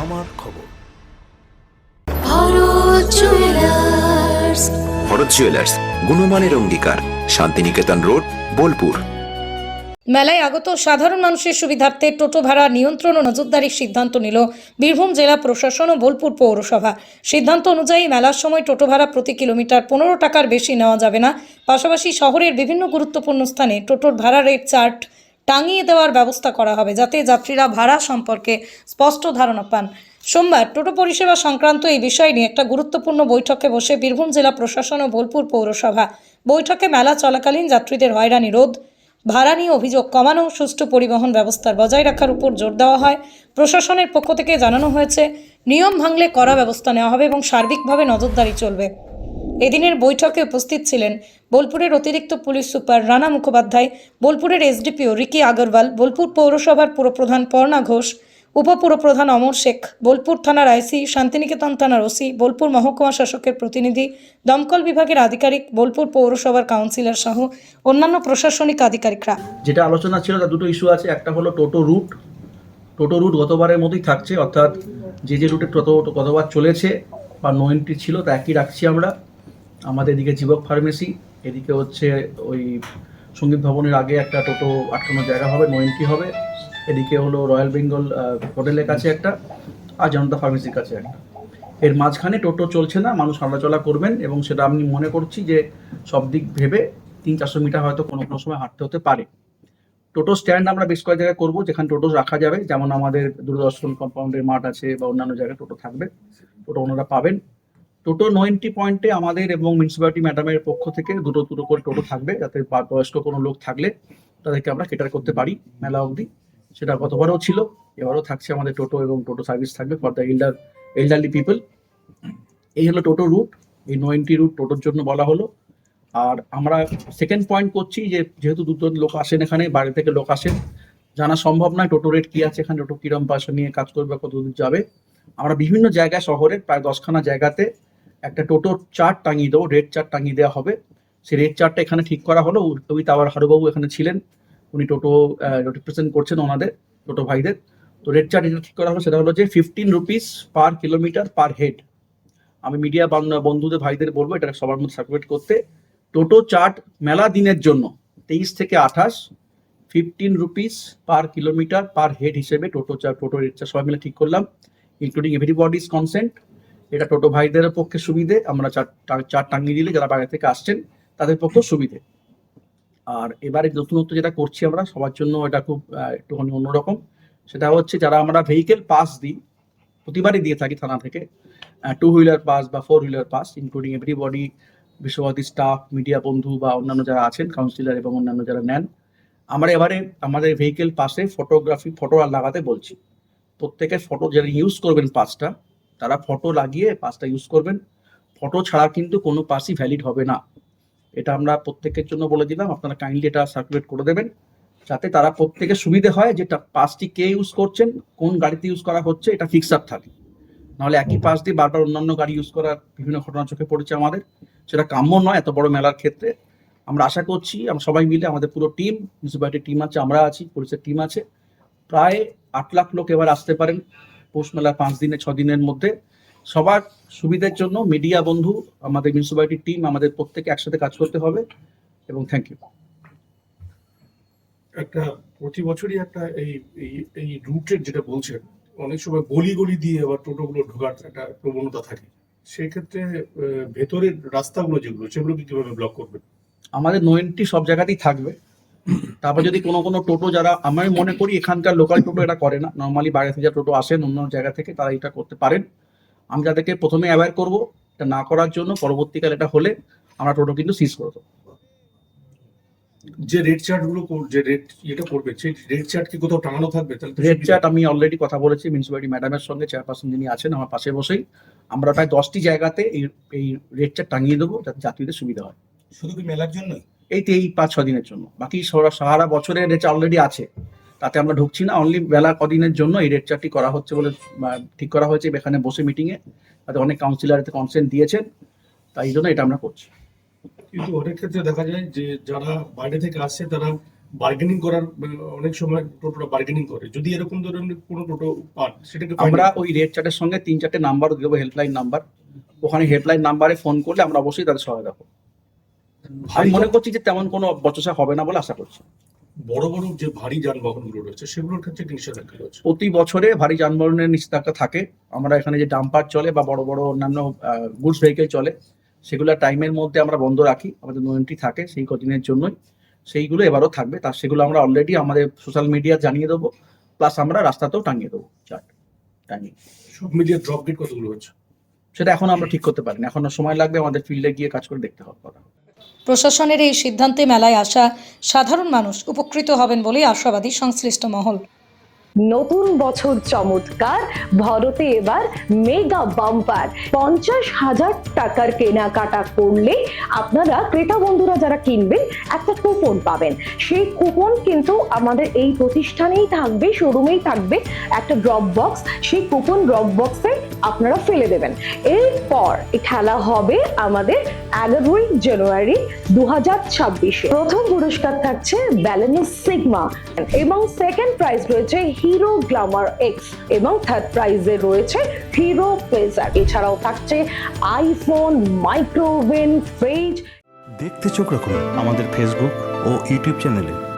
আমার খবর। ভরত জুয়েলার্স। গুণমানের অঙ্গীকার শান্তিনিকেতন রোড বোলপুর। মেলায় আগত সাধারণ মানুষের সুবিধার্থে টোটো ভাড়া নিয়ন্ত্রণ ও নজরদারির সিদ্ধান্ত নিল বীরভূম জেলা প্রশাসন ও বোলপুর পৌরসভা। সিদ্ধান্ত অনুযায়ী মেলার সময় টোটো ভাড়া প্রতি কিলোমিটার পনেরো টাকার বেশি নেওয়া যাবে না। পাশাপাশি শহরের বিভিন্ন গুরুত্বপূর্ণ স্থানে টোটোর ভাড়া রেট চার্ট টাঙিয়ে দেওয়ার ব্যবস্থা করা হবে যাতে যাত্রীরা ভাড়া সম্পর্কে স্পষ্ট ধারণা পান। সোমবার টোটো পরিষেবা সংক্রান্ত এই বিষয় নিয়ে একটা গুরুত্বপূর্ণ বৈঠকে বসে বীরভূম জেলা প্রশাসন ও বোলপুর পৌরসভা। বৈঠকে মেলা চলাকালীন যাত্রীদের হয়রানি, রোধ, ভাড়া নিয়ে অভিযোগ কমানো, সুষ্ঠু পরিবহন ব্যবস্থার বজায় রাখার উপর জোর দেওয়া হয়। প্রশাসনের পক্ষ থেকে জানানো হয়েছে, নিয়ম ভাঙলে কড়া ব্যবস্থা নেওয়া হবে এবং সার্বিকভাবে নজরদারি চলবে। এদিনের বৈঠকে উপস্থিত ছিলেন বোলপুরের অতিরিক্ত পুলিশ সুপার রানা মুখোপাধ্যায়, বোলপুরের এসডিপিও রিকি আগরওয়াল, বোলপুর পৌরসভার পুরপ্রধান পর্ণা ঘোষ, উপপুরপ্রধান অমর শেখ, বোলপুর থানার আইসি শান্তিনিকেতন থানার ওসি, বোলপুর মহকুমা শাসকের প্রতিনিধি, দমকল বিভাগের আধিকারিক, বোলপুর পৌরসভার কাউন্সিলর সহ অন্যান্য প্রশাসনিক আধিকারিকরা। যেটা আলোচনা ছিল তার দুটো ইস্যু আছে, একটা হলো টোটো রুট টোটো রুট গতবারের মতোই থাকছে, অর্থাৎ যে যে রুটে টোটো গতবার চলেছে, বা নো এন্ট্রি ছিল তা একই রাখছি আমরা। আমাদের এদিকে জীবক ফার্মেসি, এদিকে হচ্ছে ওই সংগীত ভবনের আগে একটা টোটো আটকানোর জায়গা হবে নো এন্ট্রি হবে। এদিকে হলো রয়্যাল বেঙ্গল হোটেলের কাছে একটা, আর জনতা ফার্মেসির কাছে একটা। এর মাঝখানে টোটো চলছে না, মানুষ হাঁটাচলা করবেন এবং সেটা আমি মনে করছি যে সব দিক ভেবে তিন চারশো মিটার হয়তো কোনো কোনো সময় হাঁটতে হতে পারে। টোটো স্ট্যান্ড আমরা বেশ কয়েক জায়গায় করব, যেখানে টোটো রাখা যাবে। যেমন আমাদের দূরদর্শন কম্পাউন্ডের মাঠ আছে বা অন্যান্য জায়গায় টোটো থাকবে। টোটো ওনারা পাবেন। টোটো নয়েন্টি পয়েন্টে আমাদের এবং মিউনিসিপ্যালিটি ম্যাডামের পক্ষ থেকে দুটো দুটো করে টোটো থাকবে যাতে বয়স্ক কোনো লোক থাকলে তাদেরকে আমরা কেটার করতে পারি মেলা অবধি। সেটা গতবারও ছিল, এবারও থাকছে আমাদের টোটো এবং টোটো সার্ভিস থাকবে for the elder elderly people এই হলো টোটো রুট এই নয়েন্টি রুট টোটোর জন্য বলা হলো। আর আমরা সেকেন্ড পয়েন্ট করছি যে যেহেতু দুটো লোক আসেন এখানে বাইরে থেকে লোক আসেন, জানা সম্ভব নয় টোটো রেট কি আছে এখানে টোটো কিরম পয়সা নিয়ে কাজ করবে কত দূর যাবে। আমরা বিভিন্ন জায়গায়, শহরের প্রায় দশখানা জায়গাতে একটা টোটোর চার্ট টাঙিয়ে দেবো, রেড চার্ট টাঙিয়ে দেওয়া হবে। সেই রেড চার্টটা এখানে ঠিক করা হলো। উইথ আবার হারুবাবু এখানে ছিলেন। উনি টোটো রিপ্রেজেন্ট করছেন ওনাদের, টোটো ভাইদের। তো রেড চার্ট যেটা ঠিক করা হলো। সেটা হলো যে fifteen rupees per kilometre per head আমি মিডিয়া বন্ধুদের, ভাইদের বলব এটা সবার মধ্যে সার্কুলেট করতে। টোটো চার্ট মেলা দিনের জন্য, তেইশ থেকে আঠাশ fifteen rupees per kilometre per head হিসেবে টোটো চার্ট টোটো রেট সবাই মিলে ঠিক করলাম ইনক্লুডিং এভরিবডিজ কনসেন্ট এটা টোটো ভাইদের পক্ষে সুবিধে, আমরা চার টাঙিয়ে দিলে যারা বাইরে থেকে আসছেন, তাদের পক্ষে সুবিধে। আর এবারে নতুনত্ব যেটা করছি আমরা, সবার জন্য এটা খুব একটুখানি অন্যরকম। সেটা হচ্ছে যারা আমরা ভেহিকেল পাস দিই, প্রতিবারই দিয়ে থাকি থানা থেকে টু হুইলার পাস বা four wheeler pass including everybody Visva Bharati staff media বন্ধু বা অন্যান্য যারা আছেন কাউন্সিলর এবং অন্যান্য যারা নেন, আমরা এবারে আমাদের ভেহিকেল পাসে ফটোগ্রাফি ফটো আর লাগাতে বলছি। প্রত্যেকের ফটো যারা ইউজ করবেন পাসটা তারা ফটো লাগিয়ে পাসটা ইউজ করবেন। ফটো ছাড়া কিন্তু কোনো পাসই ভ্যালিড হবে না। এটা আমরা প্রত্যেকের জন্য বলে দিলাম। আপনারা কাইন্ডলি এটা সার্কুলেট করে দেবেন। যাতে তারা প্রত্যেকের সুবিধে হয় যেটা পাসটি কে ইউজ করছেন, কোন গাড়িতে ইউজ করা হচ্ছে, এটা ফিক্স আপ থাকে। নাহলে একই পাস দিয়ে বারবার অন্যান্য গাড়ি ইউজ করার বিভিন্ন ঘটনা চোখে পড়েছে আমাদের। সেটা কাম্য নয়, এত বড় মেলার ক্ষেত্রে। আমরা আশা করছি, আমরা সবাই মিলে, আমাদের পুরো টিম মিউনিসিপ্যালিটির টিম আছে, আমরা আছি, পুলিশের টিম আছে। প্রায় আট লাখ লোক এবার আসতে পারেন। পৌষ মেলা পাঁচ দিনে ছ দিনের মধ্যে। সবার সুবিধার জন্য মিডিয়া বন্ধু আমাদের মিউনিসিপ্যালিটির টিম আমাদের প্রত্যেকে একসাথে কাজ করতে হবে এবং থ্যাংক ইউ একটা প্রতি বছরই একটা এই এই- এই রুটের যেটা বলছেন অনেক সময় গলি গলি দিয়ে আবার টোটোগুলো ঢোকার একটা প্রবণতা থাকে। সেক্ষেত্রে ভেতরের রাস্তাগুলো যেগুলো সেগুলোকে কীভাবে ব্লক করবেন? আমাদের নোয়েন্টি সব জায়গাতেই থাকবে। তারপর যদি কোনো কোনো টোটো যারা আমি মনে করি এখানকার লোকাল টোটো এটা করে না। নর্মালি বাইরে থেকে টোটো আসেন অন্য জায়গা থেকে তারা এটা করতে পারেন। আমি তাদেরকে প্রথমে অ্যাওয়্যার করব এটা না করার জন্য পরবর্তীকালে এটা হলে আমরা টোটো কিন্তু সিজ করে দেবো। যে রেড চার্টগুলো যে রেড যেটা করবে সেই রেড চার্ট কি কোথাও টাঙানো থাকবে? তাহলে রেড। চার্ট আমি অলরেডি কথা বলেছি মিউনিসিপ্যালিটি ম্যাডামের সঙ্গে চেয়ারপারসন যিনি আছেন আমার পাশে বসেই। আমরা প্রায় দশটি জায়গাতে এই এই রেড চার্ট টাঙিয়ে দেবো যাতে যাত্রীদের সুবিধা হয়। শুধু কি মেলার জন্যই? এই এই পাঁচ ছ দিনের জন্য। বাকি সারা- সারা বছরের রেট অলরেডি আছে। তাতে আমরা ঢুকছি না অনলি বেলা কদিনের জন্য এই রেট চার্টটি করা হচ্ছে বলে ঠিক করা হয়েছে এখানে বসে মিটিংয়ে তাতে অনেক কাউন্সিলর এতে কনসেন্ট দিয়েছেন তাই জন্য এটা আমরা করছি। কিন্তু অনেক ক্ষেত্রে দেখা যায় যে যারা বাইরে থেকে আসছে তারা বার্গেনিং করার অনেক সময় টোটোটা বার্গেনিং করে। যদি এরকম ধরনের কোনো টোটো পান সেটাকে আমরা ওই রেড চার্টের সঙ্গে তিন চারটে নাম্বার দেবো হেল্পলাইন নাম্বার ওখানে হেল্পলাইন নাম্বারে ফোন করলে আমরা অবশ্যই তাদের সহায়তা করব। ভারী মনে করছি যে তেমন কোনো বচসা হবে না বলে আশা করছি। বড় বড় যে ভারী যানবাহনগুলো রয়েছে সেগুলোর ক্ষেত্রে নিষেধাজ্ঞা রয়েছে? প্রতি বছরে ভারী যানবাহনের নিষেধাজ্ঞা থাকে। আমরা এখানে যে ডাম্পার চলে বা বড় বড় অন্যান্য গুডস ভেহিকেল চলে সেগুলো টাইমের মধ্যে আমরা বন্ধ রাখি আমাদের নো থাকে সেই কদিনের জন্যই। সেইগুলো এবারও থাকবে তার সেগুলো আমরা অলরেডি আমাদের সোশ্যাল মিডিয়া জানিয়ে দেবো প্লাস আমরা রাস্তাতেও টাঙিয়ে দেবো চার্ট টাঙিয়ে। সব মিলিয়ে ড্রপ গেট কতগুলো হচ্ছে? সেটা এখন আমরা ঠিক করতে পারিনি এখনও সময় লাগবে আমাদের ফিল্ডে গিয়ে কাজ করে দেখতে হবে। কথা প্রশাসনের এই সিদ্ধান্তে মেলায় আসা সাধারণ মানুষ উপকৃত হবেন বলে আশাবাদী সংশ্লিষ্ট মহল। নতুন বছর চমৎকার, ভরতে এবার মেগা বাম্পার পঞ্চাশ হাজার টাকার কেনাকাটা করলে আপনারা ক্রেতা বন্ধুরা যারা কিনবেন, একটা কুপন পাবেন। সেই কুপন কিন্তু আমাদের এই প্রতিষ্ঠানেই থাকবে শোরুমেই থাকবে, একটা ড্রপ বক্স সেই কুপন ড্রপ বক্সে আপনারা ফেলে দেবেন। এরপর খেলা হবে আমাদের এগারোই জানুয়ারি দু হাজার ছাব্বিশে। প্রথম পুরস্কার থাকছে ব্যালেন্স সিগমা এবং সেকেন্ড প্রাইজ রয়েছে হিরো গ্লামার এক্স এবং থার্ড প্রাইজে রয়েছে হিরো প্লেজার এছাড়াও থাকছে আইফোন মাইক্রোওভেন ফ্রিজ দেখতে চোখ রাখুন আমাদের ফেসবুক ও ইউটিউব চ্যানেলে